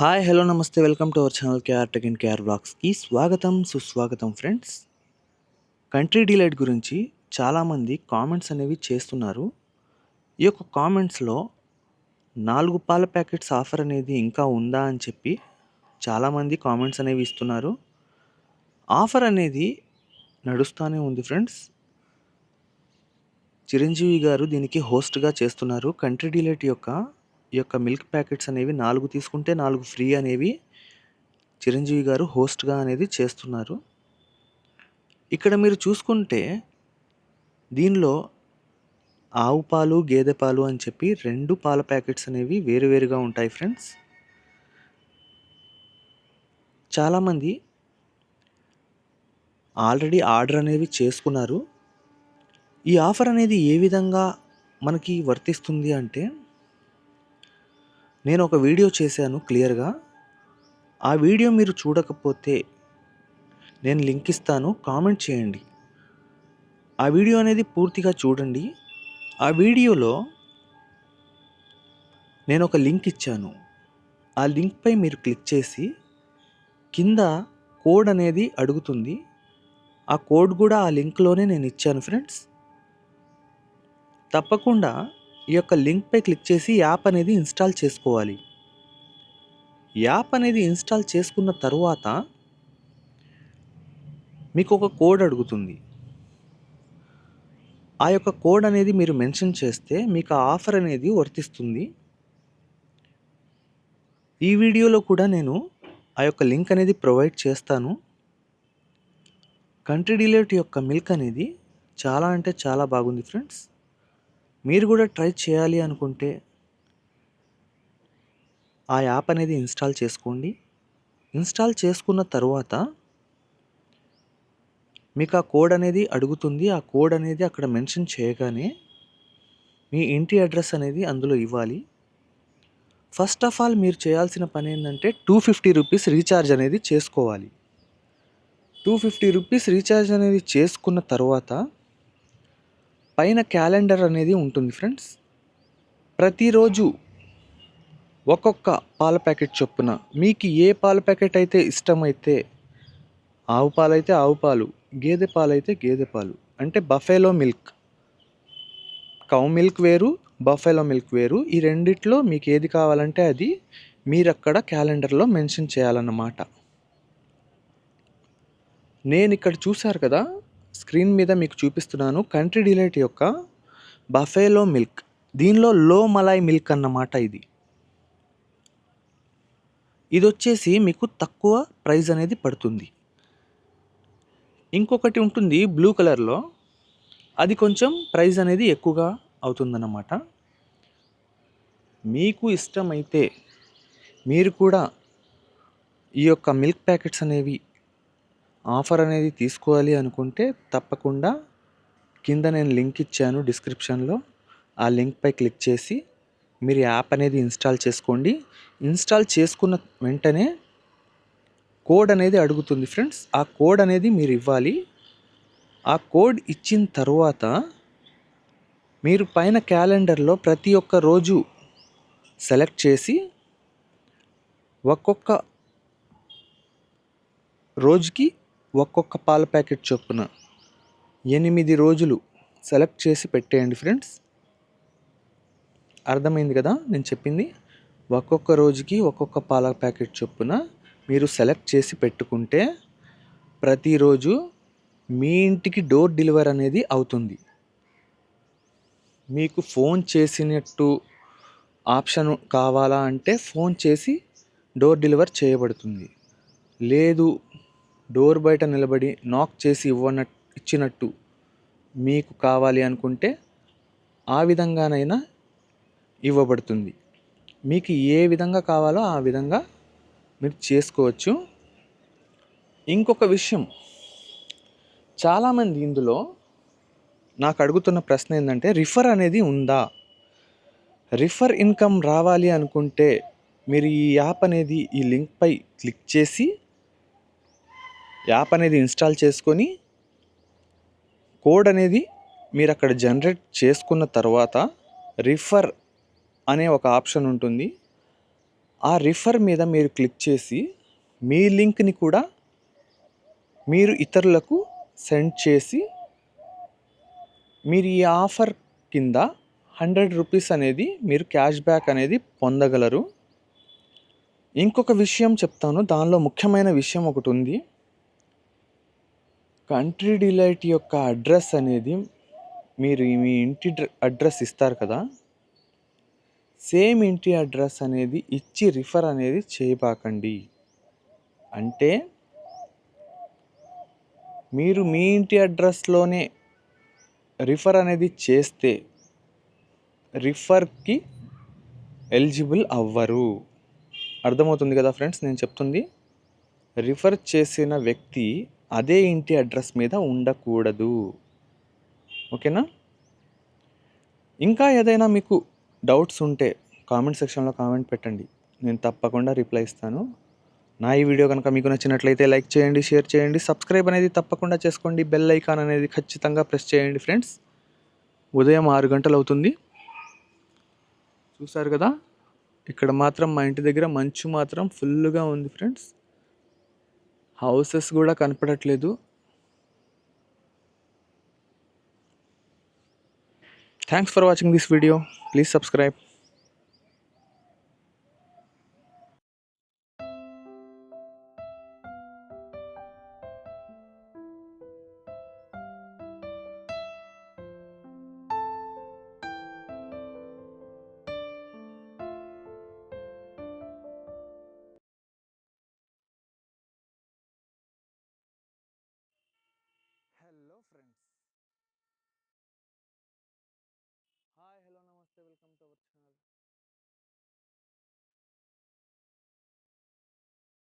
Hi hello నమస్తే welcome to our channel KR tech and KR బ్లాగ్స్కి స్వాగతం సుస్వాగతం friends country delight గురించి చాలామంది కామెంట్స్ అనేవి చేస్తున్నారు. ఈ యొక్క కామెంట్స్లో నాలుగు పాల ప్యాకెట్స్ ఆఫర్ అనేది ఇంకా ఉందా అని చెప్పి చాలామంది కామెంట్స్ అనేవి ఇస్తున్నారు. ఆఫర్ అనేది నడుస్తూనే ఉంది ఫ్రెండ్స్ చిరంజీవి గారు దీనికి హోస్ట్గా చేస్తున్నారు. కంట్రీ డిలైట్ యొక్క ఈ యొక్క మిల్క్ ప్యాకెట్స్ అనేవి నాలుగు తీసుకుంటే నాలుగు ఫ్రీ అనేవి చిరంజీవి గారు హోస్ట్గా అనేది చేస్తున్నారు. ఇక్కడ మీరు చూసుకుంటే దీనిలో ఆవు పాలు గేదె పాలు అని చెప్పి రెండు పాల ప్యాకెట్స్ అనేవి వేరువేరుగా ఉంటాయి ఫ్రెండ్స్. చాలామంది ఆల్రెడీ ఆర్డర్ అనేవి చేసుకున్నారు. ఈ ఆఫర్ అనేది ఏ విధంగా మనకి వర్తిస్తుంది అంటే నేను ఒక వీడియో చేశాను క్లియర్గా. ఆ వీడియో మీరు చూడకపోతే నేను లింక్ ఇస్తాను కామెంట్ చేయండి. ఆ వీడియో అనేది పూర్తిగా చూడండి. ఆ వీడియోలో నేను ఒక లింక్ ఇచ్చాను. ఆ లింక్పై మీరు క్లిక్ చేసి కింద కోడ్ అనేది అడుగుతుంది. ఆ కోడ్ కూడా ఆ లింక్లోనే నేను ఇచ్చాను ఫ్రెండ్స్. తప్పకుండా ఈ యొక్క లింక్పై క్లిక్ చేసి యాప్ అనేది ఇన్స్టాల్ చేసుకోవాలి. యాప్ అనేది ఇన్స్టాల్ చేసుకున్న తరువాత మీకు ఒక కోడ్ అడుగుతుంది. ఆ యొక్క కోడ్ అనేది మీరు మెన్షన్ చేస్తే మీకు ఆ ఆఫర్ అనేది వర్తిస్తుంది. ఈ వీడియోలో కూడా నేను ఆ యొక్క లింక్ అనేది ప్రొవైడ్ చేస్తాను. కంట్రీ డిలేట్ యొక్క మిల్క్ అనేది చాలా అంటే చాలా బాగుంది ఫ్రెండ్స్. మీరు కూడా ట్రై చేయాలి అనుకుంటే ఆ యాప్ అనేది ఇన్స్టాల్ చేసుకోండి. ఇన్స్టాల్ చేసుకున్న తర్వాత మీకు ఆ కోడ్ అనేది అడుగుతుంది. ఆ కోడ్ అనేది అక్కడ మెన్షన్ చేయగానే మీ ఇంటి అడ్రస్ అనేది అందులో ఇవ్వాలి. ఫస్ట్ ఆఫ్ ఆల్ మీరు చేయాల్సిన పని ఏంటంటే టూ ఫిఫ్టీ రూపీస్ రీఛార్జ్ అనేది చేసుకోవాలి. టూ ఫిఫ్టీ రూపీస్ రీఛార్జ్ అనేది చేసుకున్న తర్వాత పైన క్యాలెండర్ అనేది ఉంటుంది ఫ్రెండ్స్. ప్రతిరోజు ఒక్కొక్క పాల ప్యాకెట్ చొప్పున మీకు ఏ పాల ప్యాకెట్ అయితే ఇష్టమైతే ఆవు పాలైతే ఆవు పాలు గేదె పాలైతే గేదె పాలు. అంటే బఫేలో మిల్క్. కౌ మిల్క్ వేరు బఫేలో మిల్క్ వేరు. ఈ రెండిట్లో మీకు ఏది కావాలంటే అది మీరు అక్కడ క్యాలెండర్లో మెన్షన్ చేయాలన్నమాట. నేను ఇక్కడ చూశారు కదా స్క్రీన్ మీద మీకు చూపిస్తున్నాను కంట్రీ డిలైట్ యొక్క బఫేలో మిల్క్. దీనిలో లో మలాయ్ మిల్క్ అన్నమాట ఇది. ఇది వచ్చేసి మీకు తక్కువ ప్రైస్ అనేది పడుతుంది. ఇంకొకటి ఉంటుంది బ్లూ కలర్లో. అది కొంచెం ప్రైస్ అనేది ఎక్కువగా అవుతుందన్నమాట. మీకు ఇష్టమైతే మీరు కూడా ఈ యొక్క మిల్క్ ప్యాకెట్స్ అనేవి ఆఫర్ అనేది తీసుకోవాలి అనుకుంటే తప్పకుండా కింద నేను లింక్ ఇచ్చాను డిస్క్రిప్షన్లో. ఆ లింక్పై క్లిక్ చేసి మీరు యాప్ అనేది ఇన్స్టాల్ చేసుకోండి. ఇన్స్టాల్ చేసుకున్న వెంటనే కోడ్ అనేది అడుగుతుంది ఫ్రెండ్స్. ఆ కోడ్ అనేది మీరు ఇవ్వాలి. ఆ కోడ్ ఇచ్చిన తర్వాత మీరు పైన క్యాలెండర్లో ప్రతి ఒక్క రోజు సెలెక్ట్ చేసి ఒక్కొక్క రోజుకి ఒక్కొక్క పాల ప్యాకెట్ చొప్పున ఎనిమిది రోజులు సెలెక్ట్ చేసి పెట్టేయండి ఫ్రెండ్స్. అర్థమైంది కదా? నేను చెప్పింది. ఒక్కొక్క రోజుకి ఒక్కొక్క పాల ప్యాకెట్ చొప్పున మీరు సెలెక్ట్ చేసి పెట్టుకుంటే ప్రతిరోజు మీ ఇంటికి డోర్ డెలివరీ అనేది అవుతుంది. మీకు ఫోన్ చేసినట్టు ఆప్షన్ కావాలా అంటే ఫోన్ చేసి డోర్ డెలివర్ చేయబడుతుంది. లేదు డోర్ బయట నిలబడి నాక్ చేసి ఇవ్వన ఇచ్చినట్టు మీకు కావాలి అనుకుంటే ఆ విధంగానైనా ఇవ్వబడుతుంది. మీకు ఏ విధంగా కావాలో ఆ విధంగా మీరు చేసుకోవచ్చు. ఇంకొక విషయం. చాలామంది ఇందులో నాకు అడుగుతున్న ప్రశ్న ఏంటంటే రిఫర్ అనేది ఉందా? రిఫర్ ఇన్కమ్ రావాలి అనుకుంటే మీరు ఈ యాప్ అనేది ఈ లింక్పై క్లిక్ చేసి యాప్ అనేది ఇన్స్టాల్ చేసుకొని కోడ్ అనేది మీరు అక్కడ జనరేట్ చేసుకున్న తర్వాత రిఫర్ అనే ఒక ఆప్షన్ ఉంటుంది. ఆ రిఫర్ మీద మీరు క్లిక్ చేసి మీ లింక్ని కూడా మీరు ఇతరులకు సెండ్ చేసి మీరు ఈ ఆఫర్ కింద హండ్రెడ్ రూపీస్ అనేది మీరు క్యాష్ బ్యాక్ అనేది పొందగలరు. ఇంకొక విషయం చెప్తాను. దానిలో ముఖ్యమైన విషయం ఒకటి ఉంది. కంట్రీ డిలైట్ యొక్క అడ్రస్ అనేది మీరు మీ ఇంటి అడ్రస్ ఇస్తారు కదా? సేమ్ ఇంటి అడ్రస్ అనేది ఇచ్చి రిఫర్ అనేది చేయబాకండి. అంటే మీరు మీ ఇంటి అడ్రస్లోనే రిఫర్ అనేది చేస్తే రిఫర్కి ఎలిజిబుల్ అవ్వరు. అర్థమవుతుంది కదా ఫ్రెండ్స్ నేను చెప్తుంది. రిఫర్ చేసిన వ్యక్తి అదే ఇంటి అడ్రస్ మీద ఉండకూడదు. ఓకేనా? ఇంకా ఏదైనా మీకు డౌట్స్ ఉంటే కామెంట్ సెక్షన్లో కామెంట్ పెట్టండి. నేను తప్పకుండా రిప్లై ఇస్తాను. నా ఈ వీడియో కనుక మీకు నచ్చినట్లయితే లైక్ చేయండి షేర్ చేయండి సబ్స్క్రైబ్ అనేది తప్పకుండా చేసుకోండి. బెల్ ఐకాన్ అనేది ఖచ్చితంగా ప్రెస్ చేయండి ఫ్రెండ్స్. ఉదయం ఆరు గంటలు అవుతుంది. చూసారు కదా? ఇక్కడ మాత్రం మా ఇంటి దగ్గర మంచు మాత్రం ఫుల్గా ఉంది ఫ్రెండ్స్. హౌసెస్ కూడా కనపడట్లేదు. Thanks for watching this video please subscribe friends hi hello నమస్తే వెల్కమ్ టు అవర్ ఛానల్